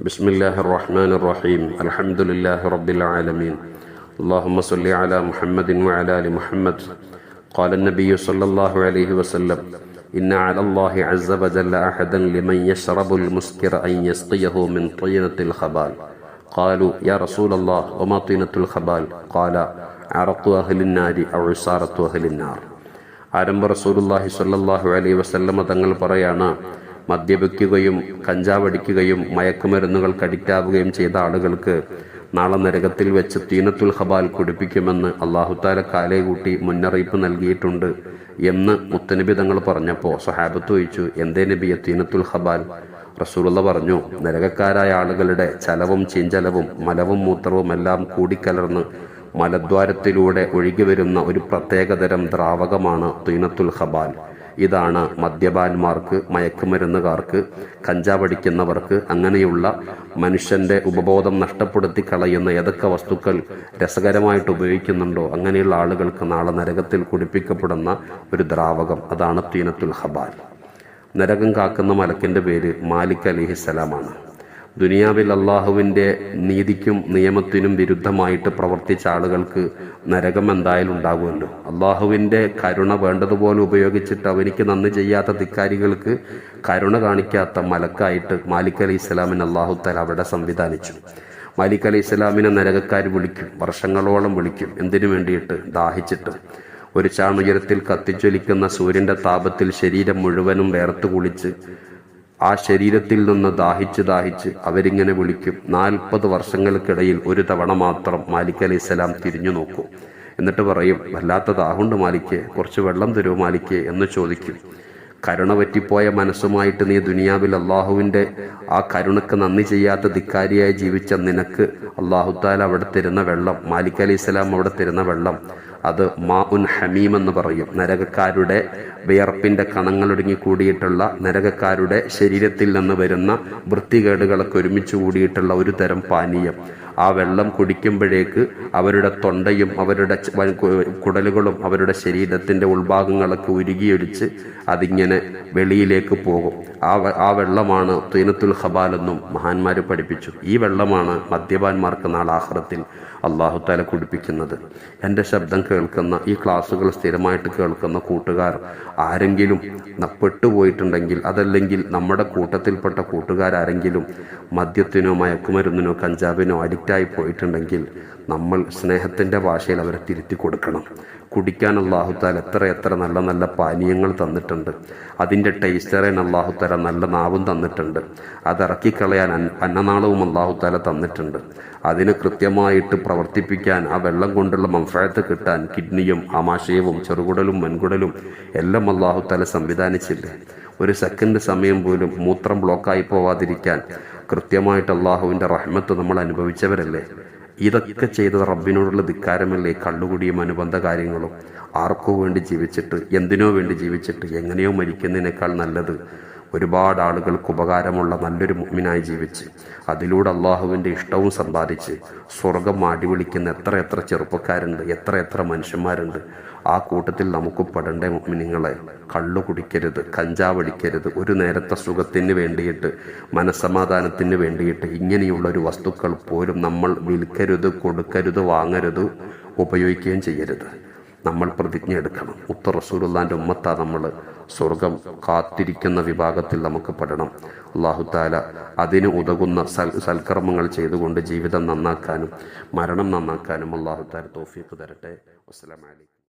بسم الله الرحمن الرحيم الحمد لله رب العالمين اللهم صل على محمد وعلى ال محمد قال النبي صلى الله عليه وسلم إن على الله عز وجل أحدا لمن يشرب المسكر أن يسقيه من طينة الخبال قالوا يا رسول الله وما طينة الخبال قال عرق أهل النار أو عصارة أهل النار ആരംഭ റസൂലുല്ലാഹി സ്വല്ലല്ലാഹു അലൈഹി വസല്ലമ തങ്ങൾ പറയാണ് മദ്യപിക്കുകയും കഞ്ചാവടിക്കുകയും മയക്കുമരുന്നുകൾ കടിക്റ്റാവുകയും ചെയ്ത ആളുകൾക്ക് നാളെ നരകത്തിൽ വെച്ച് തീനത്തുൽ ഹബാൽ കുടിപ്പിക്കുമെന്ന് അള്ളാഹുത്താല കാലേ കൂട്ടി മുന്നറിയിപ്പ് നൽകിയിട്ടുണ്ട് എന്ന് മുത്തനബി തങ്ങൾ പറഞ്ഞപ്പോൾ സഹാബത്ത് ചോദിച്ചു എന്തേ നബിയെ തീനത്തുൽ ഹബാൽ? റസൂലുള്ള പറഞ്ഞു നരകക്കാരായ ആളുകളുടെ ചലവും ചിഞ്ചലവും മലവും മൂത്രവും എല്ലാം കൂടിക്കലർന്ന് മലദ്വാരത്തിലൂടെ ഒഴുകി വരുന്ന ഒരു പ്രത്യേകതരം ദ്രാവകമാണ് തീനത്തുൽ ഹബാൽ. ഇതാണ് മദ്യപാന്മാർക്ക് മയക്കുമരുന്നുകാർക്ക് കഞ്ചാവടിക്കുന്നവർക്ക് അങ്ങനെയുള്ള മനുഷ്യന്റെ ഉപബോധം നഷ്ടപ്പെടുത്തി കളയുന്ന ഏതൊക്കെ വസ്തുക്കൾ രസകരമായിട്ട് ഉപയോഗിക്കുന്നുണ്ടോ അങ്ങനെയുള്ള ആളുകൾക്ക് നാളെ നരകത്തിൽ കുടിപ്പിക്കപ്പെടുന്ന ഒരു ദ്രാവകം അതാണ് തീനത്തുൽ ഹബാൽ. നരകം കാക്കുന്ന മലക്കിന്റെ പേര് മാലിക് അലിഹിസലാമാണ് ദുനിയാവിൽ അള്ളാഹുവിന്റെ നീതിക്കും നിയമത്തിനും വിരുദ്ധമായിട്ട് പ്രവർത്തിച്ച ആളുകൾക്ക് നരകം എന്തായാലും ഉണ്ടാകുമല്ലോ. അള്ളാഹുവിന്റെ കരുണ വേണ്ടതുപോലെ ഉപയോഗിച്ചിട്ട് അവനിക്ക് നന്ദി ചെയ്യാത്ത ധിക്കാരികൾക്ക് കരുണ കാണിക്കാത്ത മലക്കായിട്ട് മാലിക് അലി ഇസ്ലാമിന് അള്ളാഹു തല അവിടെ സംവിധാനിച്ചു. മാലിക് അലി ഇസ്ലാമിനെ നരകക്കാർ വിളിക്കും വർഷങ്ങളോളം വിളിക്കും എന്തിനു വേണ്ടിയിട്ട്? ദാഹിച്ചിട്ട്. ഒരു ചാണുയരത്തിൽ കത്തിച്ചൊലിക്കുന്ന സൂര്യന്റെ താപത്തിൽ ശരീരം മുഴുവനും വേർത്ത് കുളിച്ച് ആ ശരീരത്തിൽ നിന്ന് ദാഹിച്ച് ദാഹിച്ച് അവരിങ്ങനെ വിളിക്കും. നാൽപ്പത് വർഷങ്ങൾക്കിടയിൽ ഒരു തവണ മാത്രം മാലിക് അലൈഹി സ്വലാം തിരിഞ്ഞു നോക്കും. എന്നിട്ട് പറയും വല്ലാത്ത ദാഹുണ്ട് മാലിക്ക് കുറച്ച് വെള്ളം തരൂ മാലിക്ക് എന്ന് ചോദിക്കും. കരുണ പറ്റിപ്പോയ മനസ്സുമായിട്ട് നീ ദുനിയാവിൽ അള്ളാഹുവിന്റെ ആ കരുണക്ക് നന്ദി ചെയ്യാത്ത ധിക്കാരിയായി ജീവിച്ച നിനക്ക് അള്ളാഹുത്താൽ അവിടെ തരുന്ന വെള്ളം മാലിക് അലി ഇസ്ലാം അവിടെ തരുന്ന വെള്ളം അത് മാ ഉൻ ഹമീം എന്ന് പറയും. നരകക്കാരുടെ വിയർപ്പിന്റെ കണങ്ങളൊടുങ്ങി കൂടിയിട്ടുള്ള നരകക്കാരുടെ ശരീരത്തിൽ നിന്ന് വരുന്ന വൃത്തികേടുകളൊക്കെ ഒരുമിച്ച് കൂടിയിട്ടുള്ള ഒരു തരം പാനീയം. ആ വെള്ളം കുടിക്കുമ്പോഴേക്ക് അവരുടെ തൊണ്ടയും അവരുടെ കുടലുകളും അവരുടെ ശരീരത്തിന്റെ ഉൾഭാഗങ്ങളൊക്കെ ഉരുകിയൊലിച്ച് അതിങ്ങനെ വെളിയിലേക്ക് പോകും. ആ ആ വെള്ളമാണ് തീനത്തുൽ ഹബാൽ എന്നും മഹാന്മാർ പഠിപ്പിച്ചു. ഈ വെള്ളമാണ് മദ്യപാന്മാർക്ക് നാളാഹ്രത്തിൽ അള്ളാഹു താല കുടിപ്പിക്കുന്നത്. എന്റെ ശബ്ദം കേൾക്കുന്ന ഈ ക്ലാസ്സുകൾ സ്ഥിരമായിട്ട് കേൾക്കുന്ന കൂട്ടുകാർ ആരെങ്കിലും പെട്ടുപോയിട്ടുണ്ടെങ്കിൽ അതല്ലെങ്കിൽ നമ്മുടെ കൂട്ടത്തിൽപ്പെട്ട കൂട്ടുകാരാരെങ്കിലും മദ്യത്തിനോ മയക്കുമരുന്നിനോ കഞ്ചാവിനോ അഡിക്റ്റായി പോയിട്ടുണ്ടെങ്കിൽ നമ്മൾ സ്നേഹത്തിന്റെ ഭാഷയിൽ അവരെ തിരുത്തി കൊടുക്കണം. കുടിക്കാൻ അള്ളാഹുത്താൽ എത്ര എത്ര നല്ല നല്ല പാനീയങ്ങൾ തന്നിട്ടുണ്ട്. അതിന്റെ ടേസ്റ്ററിന് അള്ളാഹുത്താല നല്ല നാവും തന്നിട്ടുണ്ട്. അതിറക്കിക്കളയാൻ അന്നനാളവും അള്ളാഹുത്താല തന്നിട്ടുണ്ട്. അതിന് കൃത്യമായിട്ട് പ്രവർത്തിപ്പിക്കാൻ ആ വെള്ളം കൊണ്ടുള്ള മംഫഴത്ത് കിട്ടാൻ കിഡ്നിയും ആമാശയവും ചെറുകുടലും വൻകുടലും എല്ലാം അള്ളാഹുത്താല സംവിധാനിച്ചില്ലേ? ഒരു സെക്കൻഡ് സമയം പോലും മൂത്രം ബ്ലോക്കായി പോവാതിരിക്കാൻ കൃത്യമായിട്ട് അള്ളാഹുവിന്റെ റഹ്മത്ത് നമ്മൾ അനുഭവിച്ചവരല്ലേ? ഇതൊക്കെ ചെയ്തത് റബ്ബിനോടുള്ള ധിക്കാരമല്ലേ? കള്ളുകുടിയും അനുബന്ധ കാര്യങ്ങളും. ആർക്കോ വേണ്ടി ജീവിച്ചിട്ട് എന്തിനോ വേണ്ടി ജീവിച്ചിട്ട് എങ്ങനെയോ മരിക്കുന്നതിനേക്കാൾ നല്ലത്. ഒരുപാട് ആളുകൾക്ക് ഉപകാരമുള്ള നല്ലൊരു മുമ്മിനായി ജീവിച്ച് അതിലൂടെ അള്ളാഹുവിന്റെ ഇഷ്ടവും സമ്പാദിച്ച് സ്വർഗം അടിവിളിക്കുന്ന എത്ര എത്ര ചെറുപ്പക്കാരുണ്ട് എത്ര എത്ര മനുഷ്യന്മാരുണ്ട് ആ കൂട്ടത്തിൽ നമുക്ക് പെടേണ്ട മുമ്മിനിങ്ങളെ കള്ളു കുടിക്കരുത് കഞ്ചാവടിക്കരുത് ഒരു നേരത്തെ സുഖത്തിന് വേണ്ടിയിട്ട് മനസ്സമാധാനത്തിന് വേണ്ടിയിട്ട് ഇങ്ങനെയുള്ള ഒരു വസ്തുക്കൾ പോലും നമ്മൾ വിൽക്കരുത് കൊടുക്കരുത് വാങ്ങരുത് ഉപയോഗിക്കുകയും ചെയ്യരുത്. നമ്മൾ പ്രതിജ്ഞ എടുക്കണം. ഉത്ത റസൂലുള്ളാന്റെ ഉമ്മത്താ നമ്മൾ സ്വർഗം കാത്തിരിക്കുന്ന വിഭാഗത്തിൽ നമുക്ക് പെടണം. അള്ളാഹുത്താല അതിന് ഉതകുന്ന സൽ സൽക്കർമ്മങ്ങൾ ചെയ്തുകൊണ്ട് ജീവിതം നന്നാക്കാനും മരണം നന്നാക്കാനും അള്ളാഹുത്താല തോഫീക്ക് തരട്ടെ. വസ്സലാമലൈക്കും